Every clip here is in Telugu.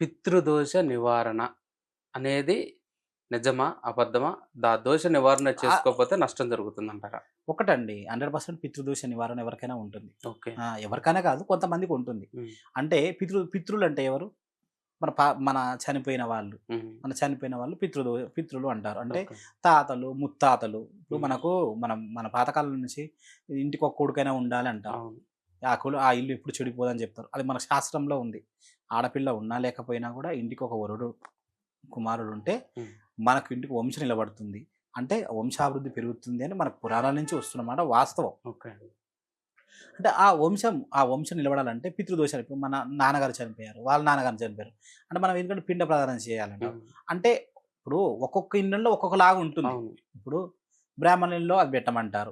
పితృదోష నివారణ అనేది నిజమా అబద్ధమా? దా దోష నివారణ చేసుకోకపోతే నష్టం జరుగుతుందంటారా? ఒకటండి. హండ్రెడ్ పర్సెంట్ పితృదోష నివారణ ఎవరికైనా ఉంటుంది. ఓకే. ఎవరికైనా కాదు కొంతమందికి ఉంటుంది. అంటే పితృ పితృలు అంటే ఎవరు? మన పా మన చనిపోయిన వాళ్ళు. మన చనిపోయిన వాళ్ళు పితృదో పితృలు అంటారు. అంటే. తాతలు ముత్తాతలు. ఇప్పుడు. మనకు మనం మన పాతకాలం నుంచి ఇంటికి ఒక కొడుకైనా ఉండాలి అంటారు ఆ కులు ఆ ఇల్లు ఎప్పుడు చెడిపోదని చెప్తారు. అది మన శాస్త్రంలో ఉంది. ఆడపిల్ల ఉన్నా లేకపోయినా కూడా ఇంటికి ఒక వరుడు కుమారుడు ఉంటే మనకు ఇంటికి వంశం నిలబడుతుంది. అంటే వంశాభివృద్ధి పెరుగుతుంది అని మనకు పురాణాల నుంచి వస్తున్నమాట వాస్తవం. అంటే ఆ వంశం ఆ వంశం నిలబడాలంటే పితృదోషాలు ఇప్పుడు మన నాన్నగారు చనిపోయారు వాళ్ళ నాన్నగారు చనిపోయారు. అంటే మనం ఎందుకంటే పిండ ప్రదానం చేయాలంట అంటే ఇప్పుడు ఒక్కొక్క ఇళ్ళల్లో ఒక్కొక్కలాగా ఉంటుంది. ఇప్పుడు బ్రాహ్మణుల్లో అది పెట్టమంటారు.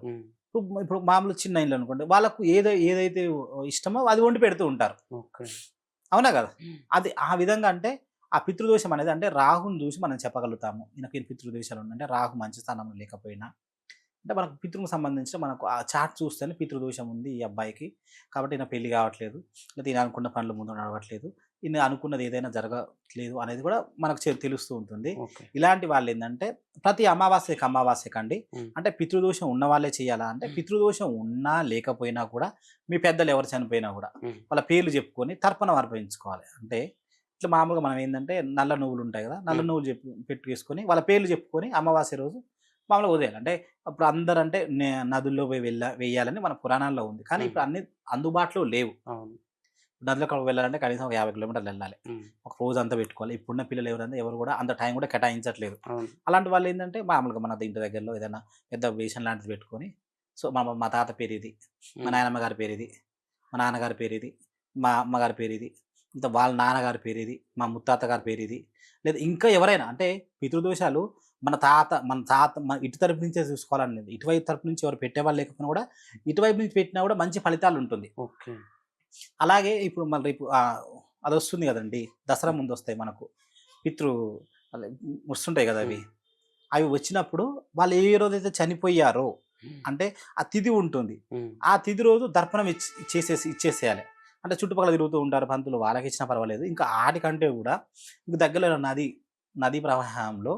ఇప్పుడు ఇప్పుడు మామూలు చిన్న ఇల్లు అనుకోండి వాళ్ళకు ఏదో ఏదైతే ఇష్టమో అది వండి పెడుతూ ఉంటారు. ఓకే. అవునా కదా? అది ఆ విధంగా అంటే ఆ పితృదోషం అనేది అంటే రాహుని చూసి మనం చెప్పగలుగుతాము. ఈయనకి ఈ పితృదోషాలు ఉన్నాయంటే రాహు మంచి స్థానంలో లేకపోయినా. అంటే మనకు పితృకు సంబంధించిన మనకు ఆ చాట్ చూస్తేనే పితృదోషం ఉంది ఈ అబ్బాయికి. కాబట్టి ఈయన పెళ్ళి కావట్లేదు. లేదా ఈయన అనుకున్న పనులు ముందు నడవట్లేదు. ఈయన అనుకున్నది ఏదైనా జరగట్లేదు అనేది కూడా మనకు తెలుస్తూ ఉంటుంది. ఇలాంటి వాళ్ళు ఏంటంటే ప్రతి అమావాస్యకి అమావాస్యకి అండి అంటే పితృదోషం ఉన్న వాళ్ళే చేయాలా? అంటే. పితృదోషం ఉన్నా లేకపోయినా కూడా మీ పెద్దలు ఎవరు చనిపోయినా కూడా వాళ్ళ పేర్లు చెప్పుకొని తర్పణం అర్పించుకోవాలి అంటే ఇట్లా మామూలుగా మనం ఏంటంటే నల్ల నువ్వులు ఉంటాయి కదా నల్ల. నువ్వులు చెప్పి పెట్టుకేసుకొని వాళ్ళ పేర్లు చెప్పుకొని అమావాస్య రోజు మామూలుగా వదిలేయాలి. అంటే అప్పుడు అందరూ అంటే నే- నదుల్లో పోయి వెళ్ళ వేయాలని మన పురాణాల్లో ఉంది. కానీ. ఇప్పుడు అన్ని అందుబాటులో లేవు. అక్కడ వెళ్ళాలంటే కనీసం ఒక యాభై కిలోమీటర్లు వెళ్ళాలి. ఒక రోజు అంతా పెట్టుకోవాలి. ఇప్పుడున్న పిల్లలు ఎవరంటే ఎవరు కూడా అంత టైం కూడా కేటాయించట్లేదు అలాంటి వాళ్ళు ఏంటంటే మామూలుగా మన ఇంటి దగ్గరలో ఏదైనా పెద్ద వేషన్ లాంటిది పెట్టుకొని సో మా మా తాత పేరు ఇది మా నాయనమ్మ గారి పేరు ఇది మా నాన్నగారి పేరు ఇది మా అమ్మగారి పేరు ఇది ఇంత వాళ్ళ నాన్నగారి పేరు ఇది మా ముత్తాత గారి పేరు ఇది లేదా ఇంకా ఎవరైనా అంటే పితృదోషాలు మన తాత మన తాత మన ఇటు తరపు నుంచే చూసుకోవాలని లేదు. ఇటువైపు తరపు నుంచి ఎవరు పెట్టేవాళ్ళు లేకపోయినా కూడా ఇటువైపు నుంచి పెట్టినా కూడా మంచి ఫలితాలు ఉంటుంది. ఓకే. అలాగే ఇప్పుడు మళ్ళీ రేపు అది వస్తుంది కదండి. దసరా ముందు వస్తాయి మనకు. పితృ వస్తుంటాయి కదా అవి. అవి వచ్చినప్పుడు వాళ్ళు ఏ రోజైతే చనిపోయారో అంటే ఆ తిథి ఉంటుంది. ఆ తిథి రోజు దర్పణం ఇచ్చి ఇచ్చేసేసి ఇచ్చేసేయాలి. అంటే చుట్టుపక్కల తిరుగుతూ ఉంటారు పంతులు వాళ్ళకి ఇచ్చినా పర్వాలేదు. ఇంకా ఆడికంటే కూడా ఇంక దగ్గరలో నది నదీ ప్రవాహంలో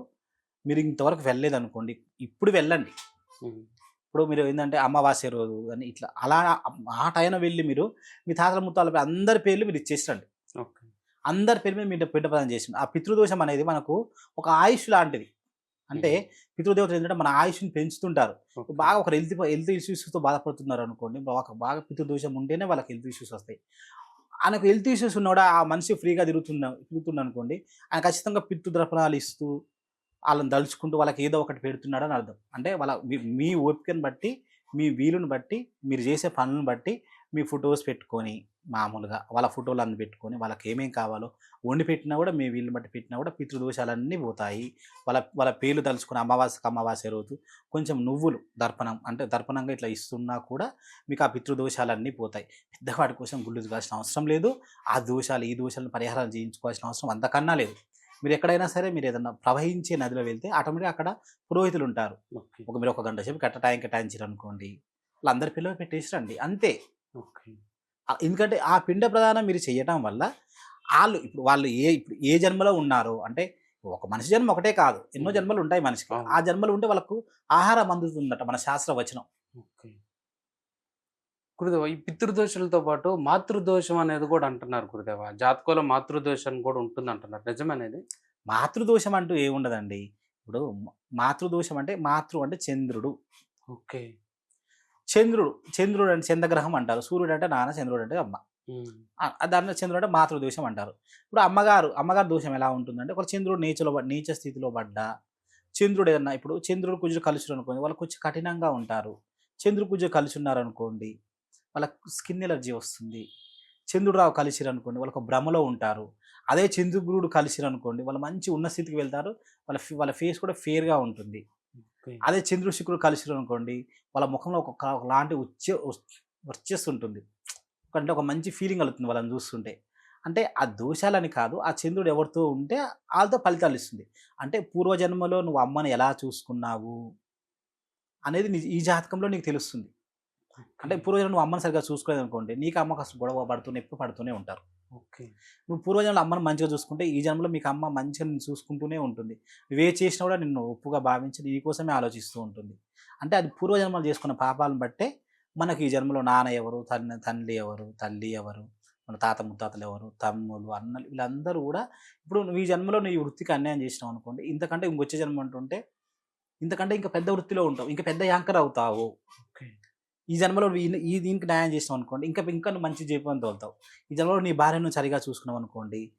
మీరు ఇంతవరకు వెళ్ళలేదు అనుకోండి ఇప్పుడు వెళ్ళండి. ఇప్పుడు మీరు ఏంటంటే అమావాస్య రోజు అని ఇట్లా అలా ఆ టైం వెళ్ళి మీరు మీ తాతల ముత్తాల అందరి పేర్లు మీరు ఇచ్చేసండి అందరి పేరు మీద మీరు పిండ ప్రదానం చేసింది ఆ పితృదోషం అనేది మనకు ఒక ఆయుష్ లాంటిది. అంటే పితృదేవతలు ఏంటంటే మన ఆయుష్ని పెంచుతుంటారు. బాగా ఒక హెల్త్ హెల్త్ ఇష్యూస్తో బాధపడుతున్నారు అనుకోండి బాగా బాగా పితృదోషం ఉంటేనే వాళ్ళకి హెల్త్ ఇష్యూస్ వస్తాయి. ఆయనకు హెల్త్ ఇష్యూస్ ఉన్నవాడు ఆ మనిషి ఫ్రీగా తిరుగుతున్న తిరుగుతున్నా అనుకోండి ఆయన ఖచ్చితంగా పితృ ద్రపణాలు ఇస్తూ వాళ్ళని దలుచుకుంటూ వాళ్ళకి ఏదో ఒకటి పెడుతున్నాడు అని అర్థం. అంటే వాళ్ళ మీ- ఓపికను బట్టి మీ వీలుని బట్టి మీరు చేసే పనులను బట్టి మీ ఫొటోస్ పెట్టుకొని మామూలుగా వాళ్ళ ఫోటోలు అన్ని పెట్టుకొని వాళ్ళకి ఏమేం కావాలో వండి పెట్టినా కూడా మీ వీళ్ళు బట్టి పెట్టినా కూడా పితృదోషాలన్నీ పోతాయి. వాళ్ళ వాళ్ళ పేర్లు తలుచుకుని అమావాస్యకి అమావాస్య రోజు కొంచెం నువ్వులు దర్పణం అంటే దర్పణంగా ఇట్లా ఇస్తున్నా కూడా మీకు ఆ పితృదోషాలన్నీ పోతాయి. పెద్దవాడి కోసం గుళ్ళు కావాల్సిన అవసరం లేదు. ఆ దోషాలు ఈ దోషాలను పరిహారాలు చేయించుకోవాల్సిన అవసరం అంతకన్నా లేదు. మీరు ఎక్కడైనా సరే మీరు ఏదైనా ప్రవహించే నదిలో వెళ్తే ఆటోమేటిక్గా అక్కడ పురోహితులు ఉంటారు ఒక మీరు ఒక గంట సేపు కట్ట టైం కేటాయించారు అనుకోండి వాళ్ళందరి పిల్లలు పెట్టేసిరండి. అంతే. ఓకే. ఆ- ఎందుకంటే ఆ పిండ ప్రదానం మీరు చేయటం వల్ల వాళ్ళు ఇప్పుడు వాళ్ళు ఏ ఇప్పుడు ఏ జన్మలో ఉన్నారో అంటే ఒక మనిషి జన్మ ఒకటే కాదు. ఎన్నో జన్మలు ఉంటాయి మనిషికి. ఆ జన్మలు ఉంటే వాళ్ళకు ఆహారం అందుతుందట మన శాస్త్ర వచనం గురుదేవ ఈ పితృదోషాలతో పాటు మాతృదోషం అనేది కూడా అంటున్నారు గురుదేవ. జాతకంలో మాతృదోషం కూడా ఉంటుంది అంటున్నారు నిజమనేది మాతృదోషం అంటూ ఏముండదండి ఇప్పుడు మాతృదోషం అంటే మాతృ అంటే చంద్రుడు. ఓకే. చంద్రుడు చంద్రుడు అంటే చంద్రగ్రహం అంటారు. సూర్యుడు అంటే నాన్న చంద్రుడు అంటే అమ్మ. దాంట్లో చంద్రుడు అంటే మాతృదోషం అంటారు. ఇప్పుడు అమ్మగారు అమ్మగారు దోషం ఎలా ఉంటుందంటే ఒక చంద్రుడు నీచలో నీచ స్థితిలో పడ్డా చంద్రుడు ఏదన్నా ఇప్పుడు చంద్రుడు కుజుడు కలిసి అనుకోండి వాళ్ళు కొంచెం కఠినంగా ఉంటారు. చంద్రుడు కుజుడు కలిసి ఉన్నారనుకోండి వాళ్ళకు స్కిన్ ఎలర్జీ వస్తుంది. చంద్రుడు రావు కలిసిరు అనుకోండి వాళ్ళకు భ్రమలో ఉంటారు. అదే చంద్రుడు కలిసిరు అనుకోండి వాళ్ళు మంచి ఉన్న స్థితికి వెళ్తారు. వాళ్ళ వాళ్ళ ఫేస్ కూడా ఫేర్గా ఉంటుంది. అదే చంద్రుడు శుక్రుడు కలిసిరు అనుకోండి వాళ్ళ ముఖంలో ఒక ఒకలాంటి ఉచ్చ వచ్చేస్తుంటుంది అంటే ఒక మంచి ఫీలింగ్ కలుగుతుంది వాళ్ళని చూస్తుంటే. అంటే ఆ దోషాలని కాదు ఆ చంద్రుడు ఎవరితో ఉంటే వాళ్ళతో ఫలితాలు ఇస్తుంది. అంటే పూర్వజన్మలో నువ్వు అమ్మని ఎలా చూసుకున్నావు అనేది ఈ జాతకంలో నీకు తెలుస్తుంది. అంటే పూర్వజన్మ నువ్వు అమ్మని సరిగ్గా చూసుకోలేదు అనుకోండి నీకు అమ్మకు అసలు గొడవ పడుతూనే ఎప్పుడు పడుతూనే ఉంటారు. ఓకే. నువ్వు పూర్వజన్మలో అమ్మను మంచిగా చూసుకుంటే ఈ జన్మలో మీకు అమ్మ మంచిగా నిన్ను చూసుకుంటూనే ఉంటుంది. నువ్వే చేసినా కూడా నిన్ను ఒప్పుగా భావించి నీ కోసమే ఆలోచిస్తూ ఉంటుంది. అంటే అది పూర్వజన్మలు చేసుకున్న పాపాలను బట్టే మనకి ఈ జన్మలో నాన్న ఎవరు తల్లి తండ్రి ఎవరు తల్లి ఎవరు మన తాత ముత్తాతలు ఎవరు తమ్ములు అన్నలు వీళ్ళందరూ కూడా ఇప్పుడు నువ్వు ఈ జన్మలో నీ వృత్తికి అన్యాయం చేసినావు అనుకోండి ఇంతకంటే ఇంకొచ్చే జన్మ అంటుంటే ఇంతకంటే ఇంకా పెద్ద వృత్తిలో ఉంటావు ఇంకా పెద్ద యాంకర్ అవుతావు. ఓకే. ఈ జన్మలో ఈ- దీనికి న్యాయం చేసినావు అనుకోండి ఇంకా ఇంకా నువ్వు మంచి జీవితం తోలుతావు. ఈ జన్మలో నీ భార్యను సరిగా చూసుకున్నావు అనుకోండి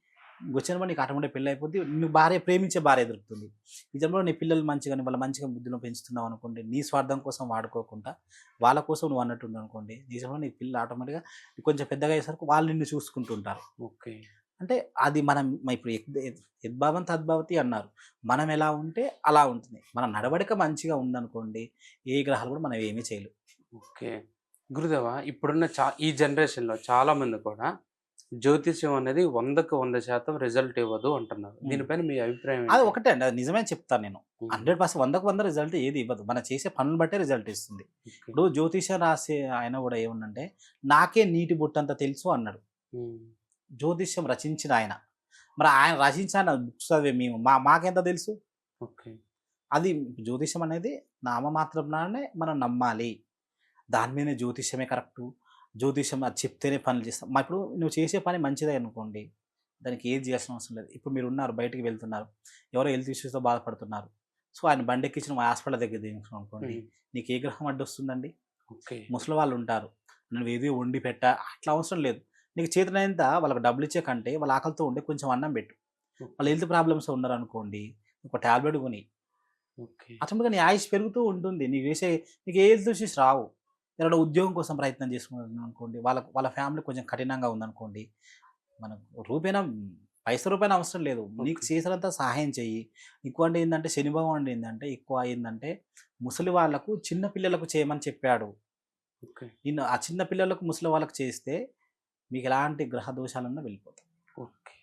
వచ్చే జన్మ నీకు ఆటోమేటిక్ పెళ్ళి అయిపోద్ది నువ్వు భార్య ప్రేమించే భార్య దొరుకుతుంది. ఈ జన్మలో నీ పిల్లలు మంచిగా వాళ్ళ మంచిగా బుద్ధిలో పెంచుతున్నావు అనుకోండి నీ స్వార్థం కోసం వాడుకోకుండా వాళ్ళ కోసం నువ్వు అన్నట్టు అనుకోండి నీ జన్మలో నీ పిల్లలు ఆటోమేటిక్గా కొంచెం పెద్దగా అయ్యేసరికి వాళ్ళు నిన్ను చూసుకుంటుంటారు. ఓకే. అంటే అది మనం ఇప్పుడు యద్- యద్- యద్భావం తద్భవతి అన్నారు. మనం ఎలా ఉంటే అలా ఉంటుంది. మన నడవడిక మంచిగా ఉందనుకోండి ఏ గ్రహాలు కూడా మనం ఏమీ చేయలేవు ఓకే. గురుదేవ ఇప్పుడున్న చా ఈ జనరేషన్లో చాలా మంది కూడా జ్యోతిష్యం అనేది వందకు వంద శాతం రిజల్ట్ ఇవ్వదు అంటున్నారు. దీనిపైన మీ అభిప్రాయం అది? ఒకటే అండి. అది నిజమే చెప్తాను నేను. హండ్రెడ్ పర్సెంట్ వందకు వంద రిజల్ట్ ఏది ఇవ్వదు. మనం చేసే పనులు బట్టే రిజల్ట్ ఇస్తుంది. ఇప్పుడు జ్యోతిషం రాసే ఆయన కూడా ఏముందంటే నాకే నీటి బుట్టంత తెలుసు అన్నాడు. జ్యోతిష్యం రచించిన ఆయన. మరి ఆయన రచించిన బుక్స్ చదివే మేము మా మాకెంత తెలుసు? ఓకే. అది జ్యోతిషం అనేది నామమాత్రంగానే మనం నమ్మాలి. దాని మీదనే జ్యోతిషమే కరెక్టు. జ్యోతిషం అది చెప్తేనే పనులు చేస్తాం. మా ఇప్పుడు నువ్వు చేసే పని మంచిదే అనుకోండి దానికి ఏది చేయాల్సిన అవసరం లేదు. ఇప్పుడు మీరు ఉన్నారు బయటికి వెళ్తున్నారు ఎవరో హెల్త్ ఇష్యూస్తో బాధపడుతున్నారు. సో ఆయన బండి ఎక్కించిన మా హాస్పిటల్ దగ్గర దించుకున్నాం అనుకోండి. నీకు ఏ గ్రహం అడ్డు వస్తుందండి? ఓకే. ముసలి వాళ్ళు ఉంటారు. నువ్వు ఏది వండి పెట్ట అట్లా అవసరం లేదు. నీకు చేతనైనంత వాళ్ళకి డబ్బులు ఇచ్చే కంటే వాళ్ళ ఆకలితో ఉండే కొంచెం అన్నం పెట్టు. వాళ్ళ హెల్త్ ప్రాబ్లమ్స్ ఉన్నారు అనుకోండి ఒక టాబ్లెట్ కొని ఓకే. ఆటోమేటిక్గా నీ ఆయుష్ పెరుగుతూ ఉంటుంది. నీకు వేసే నీకు ఏ హెల్త్ ఇష్యూస్ రావు. ఎవరైనా ఉద్యోగం కోసం ప్రయత్నం చేసుకున్నాను అనుకోండి వాళ్ళ వాళ్ళ ఫ్యామిలీ కొంచెం కఠినంగా ఉందనుకోండి మనకు రూపైనా పైస రూపాయన అవసరం లేదు. నీకు. చేసినంత సహాయం చెయ్యి. ఎక్కువ అంటే ఏంటంటే శని భగవానుడు ఏంటంటే ఎక్కువ ఏంటంటే ముసలి వాళ్ళకు చిన్న పిల్లలకు చేయమని చెప్పాడు. ఓకే. నిన్ను ఆ చిన్న పిల్లలకు ముసలి వాళ్ళకు చేస్తే మీకు ఎలాంటి గ్రహ దోషాలన్నా వెళ్ళిపోతాయి. ఓకే.